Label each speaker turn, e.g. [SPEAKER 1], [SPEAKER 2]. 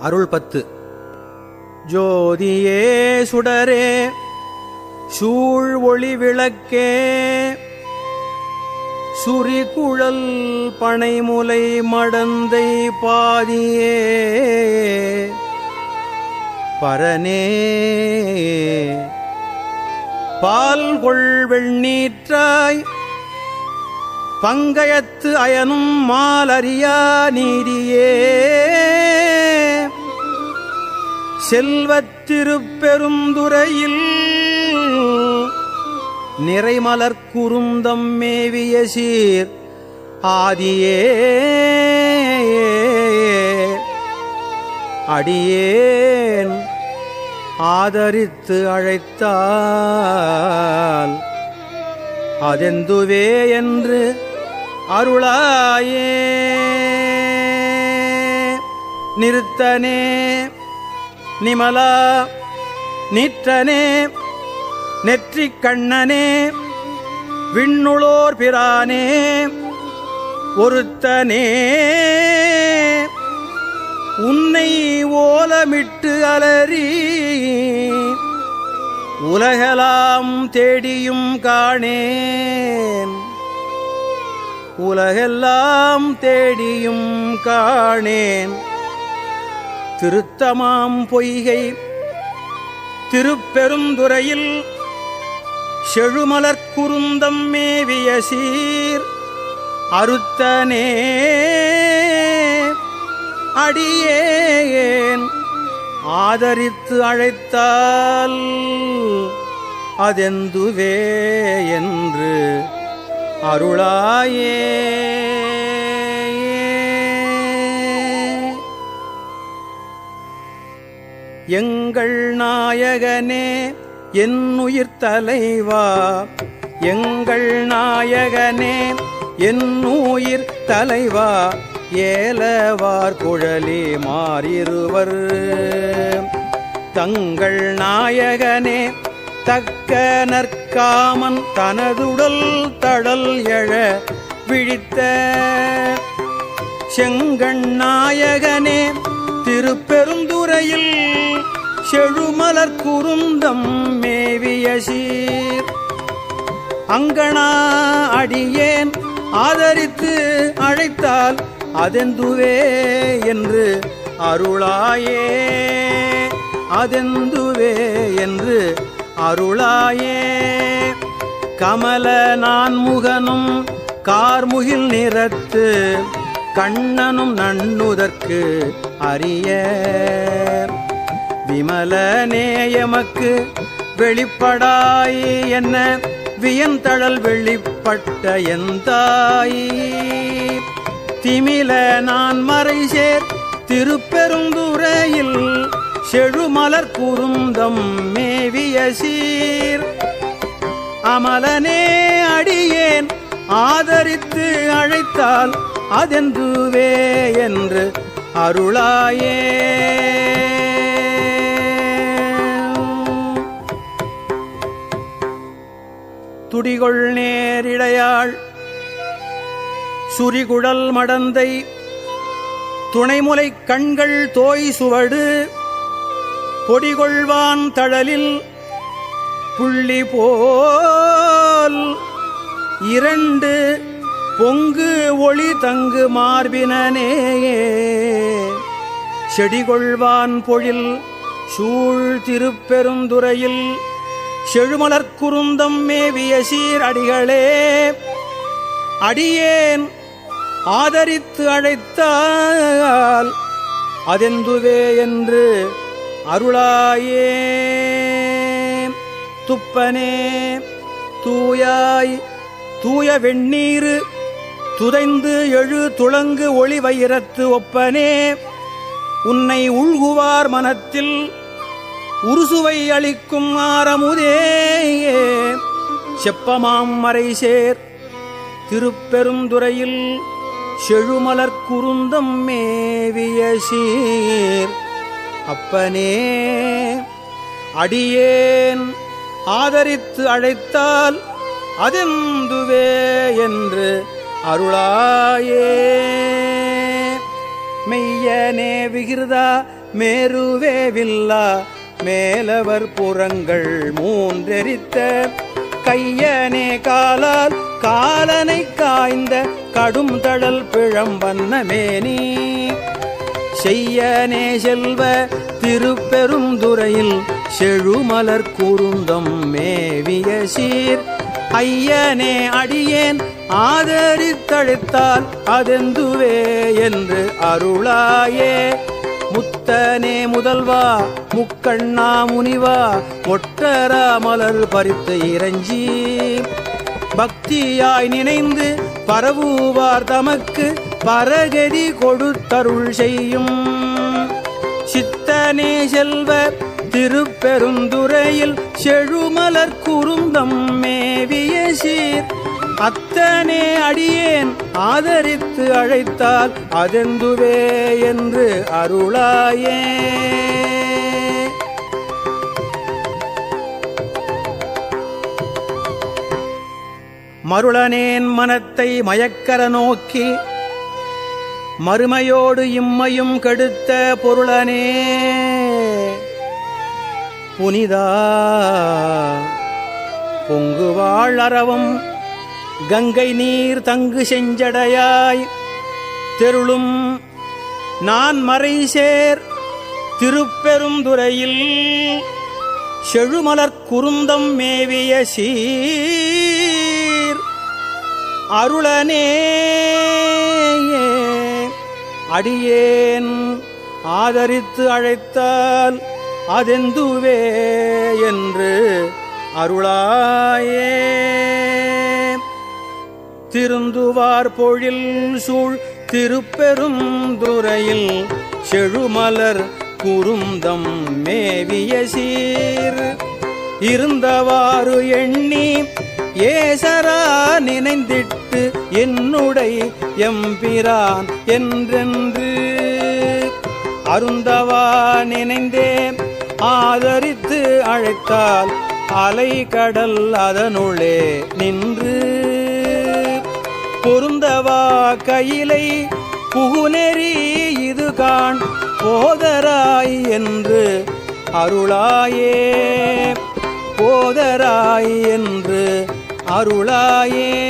[SPEAKER 1] அருள் பத்து ஜோதியே சுடரே சூழ் ஒளி விளக்கே சுரிகுழல் பனைமுலை மடந்தை பாதியே. பரனே பால்கொள் வெண்ணீற்றாய் பங்கயத்து அயனும் மாலறியா நீதியே. செல்வத்திருப்பெருந்துறையில் நிறைமலர் குறுந்தம் மேவிய சீர் ஆதியே. அடியேன் ஆதரித்து அழைத்தால் அதெந்துவே என்று அருளாயே. நிறுத்தனே. நிமலா நீற்றனே நெற்றிக் கண்ணனே விண்ணுளோர் பிரானே ஒருத்தனே. உன்னை ஓலமிட்டு அலறி உலகலாம் தேடியும் காணேன். உலகெல்லாம் தேடியும் காணேன். திருத்தமாம் பொய்கை. திருப்பெருந்துறையில் செழுமலர்குருந்தம் மேவிய சீர். அறுத்தனே அடியேன். ஆதரித்து அழைத்தால் அதெந்துவே என்று அருளாயே. எங்கள் நாயகனே என்னுயிர் தலைவா. எங்கள் நாயகனே என்னுயிர் தலைவா. ஏலவார் குழலி மாறிருவர். தங்கள் நாயகனே தக்க நற்காமன் தனதுடல் தடல் எழ விழித்த. செங்கண் நாயகனே திருப்பெருந்துறையில் செழுமலர் குருந்தம் மேவிய சீர். அங்கனா அடியேன் ஆதரித்து அழைத்தால் அதெந்துவே என்று அருளாயே. அதெந்துவே என்று அருளாயே. கமல நான் முகனும் கார்முகில் நிறத்து கண்ணனும் நண்ணுதற்கு அரிய விமலநேயமக்கு வெளிப்படாய் என்ன? வியந்தழல் வெளிப்பட்ட எந்தாய் திமில நான் மறை சேர் திருப்பெருந்துறையில் செழுமலர் குருந்தம் மேவிய சீர். அமலனே அடியேன் ஆதரித்து அழைத்தால் அதெந்துவே என்று அருளாயே. துடிகொள் நேரிடையாள் சுரிகுழல் மடந்தை துணைமுலை கண்கள் தோய் சுவடு. பொடிகொள்வான் தழலில் புள்ளி போல். இரண்டு பொங்கு ஒளி தங்கு மார்பினனேயே. செடிகொள்வான் பொழில் சூழ் திருப்பெருந்துறையில் செழுமலர் குருந்தம் மேவிய சீர் அடிகளே அடியேன் ஆதரித்து அழைத்தால் அதெந்துவே என்று அருளாயே. துப்பனே தூயாய் தூய வெண்ணீரு துதைந்து எழு துளங்கு ஒளி வைரத்து ஒப்பனே உன்னை உள்குவார் மனத்தில் உருசுவை அளிக்கும் ஆரமுதே. செப்பமாம் மறைசேர் திருப்பெருந்துறையில் செழுமலர் குருந்தம் மேவிய சீர். அப்பனே அடியேன் ஆதரித்து அழைத்தால் அதெந்துவே என்று அருளாயே. மெய்யனே விகிருதா மேருவே வில்லா மேலவர் புறங்கள் மூன்றெரித்த கையனே காலால் காலனை காய்ந்த கடும் தழல் பிழம்பன்ன மேனி. செய்யனே செல்வ திருப்பெருந்துறையில் செழுமலர் குருந்தம் மேவிய சீர். ஐயனே அடியேன் ஆதரித்தழைத்தால் அதெந்துவே என்று அருளாயே. முத்தனே முதல்வா முக்கண்ணா முனிவா ஒட்டரா மலர் பறித்து இறஞ்சி. பக்தியாய் நினைந்து பரவுவார் தமக்கு பரகதி கொடுத்தருள் செய்யும். சித்தனே செல்வ திருப்பெருந்துறையில் செழுமலர் குறுந்தம் மேவிய சீர். அத்தனே அடியேன் ஆதரித்து அழைத்தால் அதெந்துவே என்று அருளாயே. மருளனேன் மனத்தை மயக்கர நோக்கி மறுமையோடு இம்மையும் கெடுத்த பொருளனே. புனிதா பொங்குவாழ் அறவும் கங்கை நீர் தங்கு செஞ்சடையாய். தெருளும் நான் மறை சேர் திருப்பெருந்துறையில் செழுமலர் குருந்தம் மேவிய சீர். அருளனே அடியேன் ஆதரித்து அழைத்தால் அதெந்துவே என்று அருளாயே. திருந்துவார் பொழில் சூழ் திருப்பெரும் துறையில் செழுமலர் குறுந்தம் மேவிய சீர். இருந்தவாறு எண்ணி ஏசரா நினைந்திட்டு என்னுடை எம்பிரான் என்றென்று. அருந்தவா நினைந்தே ஆதரித்து அழைத்தால் அலை கடல் அதனுள்ளே நின்று. பொருந்தவா கையிலை புகுநெறி இது காண் போதராய் என்று அருளாயே. போதராய் என்று அருளாயே.